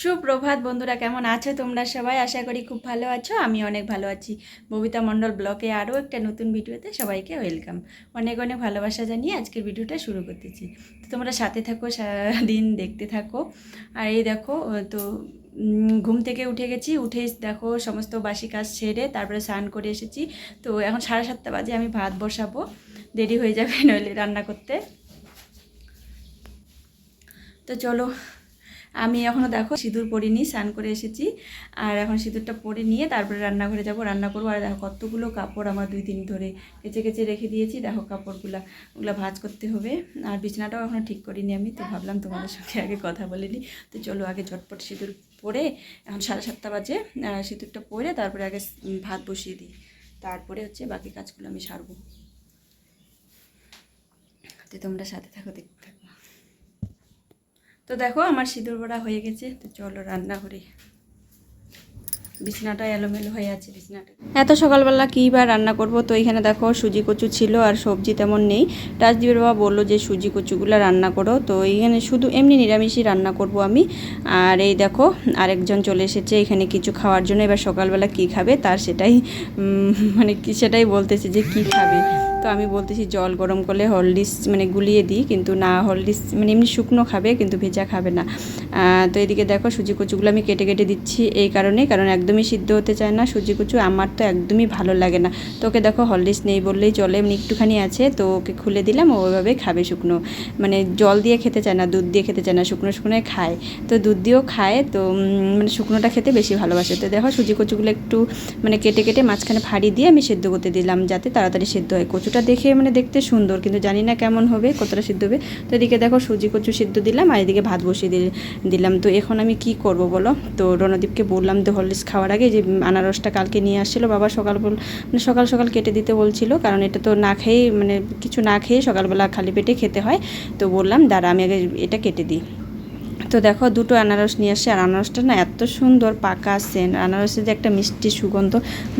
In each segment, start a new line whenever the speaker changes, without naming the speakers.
সুপ্রভাত বন্ধুরা, কেমন আছো তোমরা সবাই? আশা করি খুব ভালো আছো আমি অনেক ভালো আছি। ববিতা মণ্ডল ব্লকে আরও একটা নতুন ভিডিওতে সবাইকে ওয়েলকাম। অনেক অনেক ভালোবাসা জানিয়ে আজকের ভিডিওটা শুরু করতেছি। তো তোমরা সাথে থাকো, সারাদিন দেখতে থাকো। আর এই দেখো তো ঘুম থেকে উঠে গেছি, উঠে দেখো সমস্ত বাসি কাজ সেরে তারপরে স্নান করে এসেছি। তো এখন সাড়ে সাতটা বাজে, আমি ভাত বসাবো, দেরি হয়ে যাবে নইলে রান্না করতে। তো চলো আমি এখনও দেখো সিঁদুর পরিনি, স্নান করে এসেছি। আর এখন সিঁদুরটা পরে নিয়ে তারপরে রান্নাঘরে যাব। রান্না করব। আর দেখো কতগুলো কাপড় আমার দুই দিন ধরে কেচে কেচে রেখে দিয়েছি। দেখো কাপড়গুলো, ওগুলো ভাজ করতে হবে। আর বিছানাটাও এখনও ঠিক করিনি আমি, তো ভাবলাম তোমাদের সঙ্গে আগে কথা বলে নিই। তো চলো আগে ঝটপট সিঁদুর পরে এখন সাড়ে সাতটা বাজে। সিঁদুরটা পরে তারপরে আগে ভাত বসিয়ে দিই। তারপরে হচ্ছে বাকি কাজগুলো আমি সারবো। তো তোমরা সাথে থাকো থাকো তো দেখো আমার সিঁদুর বড়া হয়ে গেছে, তো চলো রান্না করি। বিছনাটা এলোমেলো হয়ে আছে বিছনাটা এত সকালবেলা কী বা রান্না করব? তো এখানে দেখো সুজি কচু ছিল আর সবজি তেমন নেই। রাজদীপের বাবা বলল যে, সুজি কচুগুলো রান্না করো। তো এইখানে শুধু এমনি নিরামিষই রান্না করব আমি। আর এই দেখো, আরেকজন চলে এসেছে এখানে কিছু খাওয়ার জন্য। এবার সকালবেলা কি খাবে তার সেটাই মানে কি সেটাই বলতেছে যে, কি খাবে। তো আমি বলতেছি জল গরম করলে হলডিস মানে গুলিয়ে দিই, কিন্তু না হলডিস মানে এমনি শুকনো খাবে, কিন্তু ভেজা খাবে না। তো এদিকে দেখো সুজি কচুগুলো আমি কেটে কেটে দিচ্ছি এই কারণে কারণ একদমই সিদ্ধ হতে চায় না, সুজি কচু আমার তো একদমই ভালো লাগে না। তো ওকে দেখো হলডিস নেই বললেই চলে, এমনি একটুখানি আছে, তো ওকে খুলে দিলাম ওইভাবে খাবে শুকনো। মানে জল দিয়ে খেতে চায় না, দুধ দিয়ে খেতে চায় না, শুকনো শুকনো খায়। তো দুধ দিয়েও খায়, তো মানে শুকনোটা খেতে বেশি ভালোবাসে। তো দেখো সুজি কচুগুলো একটু মানে কেটে কেটে মাঝখানে ফাড়ি দিয়ে আমি সেদ্ধ করতে দিলাম, যাতে তাড়াতাড়ি সেদ্ধ হয়। কচুটা দেখে মানে দেখতে সুন্দর, কিন্তু জানি না কেমন হবে, কতটা সিদ্ধ হবে। তো এদিকে দেখো সুজি কচু সিদ্ধ দিলাম, আর এদিকে ভাত বসিয়ে দিল- দিলাম। তো এখন আমি কি করব বলো? তো রণদীপকে বললাম তো হরলিক্স খাওয়ার আগে যে আনারসটা কালকে নিয়ে আসছিল, বাবা সকাল বল মানে সকাল সকাল কেটে দিতে বলছিল, কারণ এটা তো না খেয়েই মানে কিছু না খেয়ে সকালবেলা খালি পেটে খেতে হয়। তো বললাম, দাঁড়া আমি আগে এটা কেটে দিই। তো দেখো দুটো আনারস নিয়ে আসে। আর আনারসটা না এত সুন্দর, পাকা সেন্ট আনারসের যে একটা মিষ্টি সুগন্ধ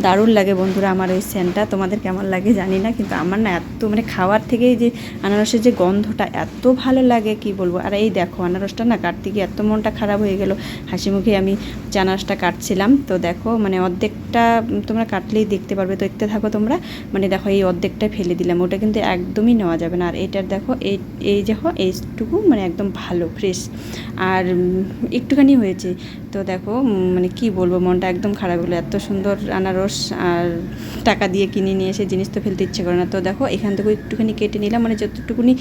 দারুণ লাগে বন্ধুরা আমার ওই সেন্টটা তোমাদের কেমন লাগে জানি না, কিন্তু আমার না এত মানে খাওয়ার থেকেই যে আনারসের যে গন্ধটা এত ভালো লাগে, কি বলব? আর এই দেখো আনারসটা না কাটতে গিয়ে এত মনটা খারাপ হয়ে গেল। হাসি মুখে আমি আনারসটা কাটছিলাম, তো দেখো মানে অর্ধেকটা তোমরা কাটলেই দেখতে পারবে। তো দেখতে থাকো তোমরা মানে দেখো এই অর্ধেকটা ফেলে দিলাম। ওটা কিন্তু একদমই নেওয়া যাবে না। আর এটার দেখো, এই এই দেখো এইটুকু মানে একদম ভালো, ফ্রেশ আর একটুখানি হয়েছে। তো দেখো মানে কি বলব, মনটা একদম খারাপ হলো। এত সুন্দর আনারস আর টাকা দিয়ে কিনে নিয়ে এসে জিনিস তো ফেলতে ইচ্ছে করে না। তো দেখো, এখান থেকে একটুখানি কেটে নিলাম। মানে যতটুকুনি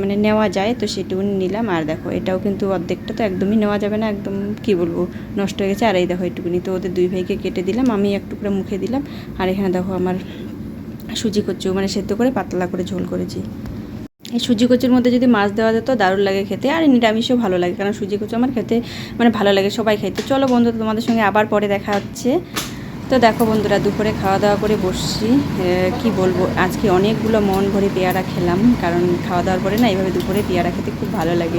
মানে নেওয়া যায়, তো সেটুকুনি নিলাম। আর দেখো, এটাও কিন্তু অর্ধেকটা তো একদমই নেওয়া যাবে না। একদম, কি বলব, নষ্ট হয়ে গেছে। আর এই দেখো একটুকুনি তো ওদের দুই ভাইকে কেটে দিলাম। আমি এক টুকরা মুখে দিলাম। আর এখানে দেখো, আমার সুজি কচু মানে সেদ্ধ করে পাতলা করে ঝোল করেছি। এই সুজি কচুর মধ্যে যদি মাছ দেওয়া যেত, দারুণ লাগে খেতে। আর নিরামিষও ভালো লাগে, কারণ সুজি কচু আমার খেতে মানে ভালো লাগে সবাই খাইতে। চলো বন্ধু তোমাদের সঙ্গে আবার পরে দেখা হচ্ছে। তো দেখো বন্ধুরা, দুপুরে খাওয়া দাওয়া করে বসছি। কি বলব, আজকে অনেকগুলো মন ভরে পেয়ারা খেলাম, কারণ খাওয়া দাওয়ার পরে না এইভাবে দুপুরে পেয়ারা খেতে খুব ভালো লাগে।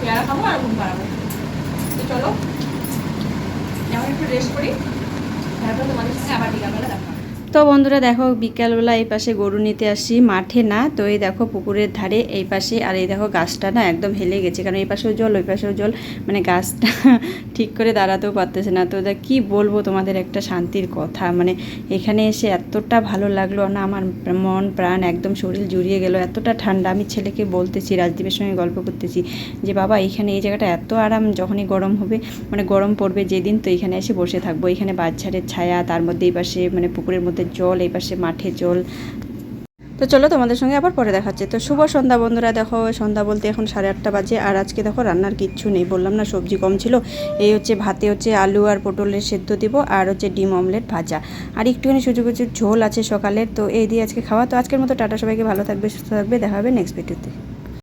পেয়ারা খাব, আর ঘুম পাড়াবো। তো চলো এখন একটু রেস্ট করি তারপর তোমাদের সঙ্গে আবার বিকালবেলা দেখা।
তো বন্ধুরা দেখো বিকালবেলা এই পাশে গরু নিতে আসি, মাঠে না, তো এই দেখো পুকুরের ধারে এই পাশে, আর এই দেখো গাছটা না একদম হেলে গেছে, কারণ এই পাশেও জল, ওই পাশেও জল মানে গাছটা ঠিক করে দাঁড়াতেও পারতেছে না। তো কি বলব তোমাদের একটা শান্তির কথা মানে এখানে এসে এতটা ভালো লাগল না, আমার মন, প্রাণ একদম শরীর জুড়িয়ে গেল, এতটা ঠান্ডা। আমি ছেলেকে বলতেছি, রাজদীপের সঙ্গে গল্প করতেছি যে, বাবা, এখানে এই জায়গাটা এত আরাম, যখনই গরম হবে মানে গরম পড়বে যেদিন, তো এখানে এসে বসে থাকব। এখানে বাচ্চাদের ছায়া, তার মধ্যে এই পাশে মানে পুকুরের মধ্যে জল, এই পাশে মাঠে জল। তো চলো তোমাদের সঙ্গে আবার পরে দেখাচ্ছে। তো শুভ সন্ধ্যা বন্ধুরা, দেখো সন্ধ্যা বলতে এখন সাড়ে আটটা বাজে, আর আজকে দেখো রান্নার কিচ্ছু নেই। বললাম না সবজি কম ছিল। এই হচ্ছে ভাতে হচ্ছে আলু আর পটলের সেদ্ধ দিব, আর হচ্ছে ডিম অমলেট ভাজা। আর একটুখানি সুযোগ ঝোল আছে সকালের, তো এই দিয়ে আজকে খাওয়া। তো আজকের মতো টাটা, সবাইকে ভালো থাকবে, সুস্থ থাকবে, দেখা হবে নেক্সট ভিডিওতে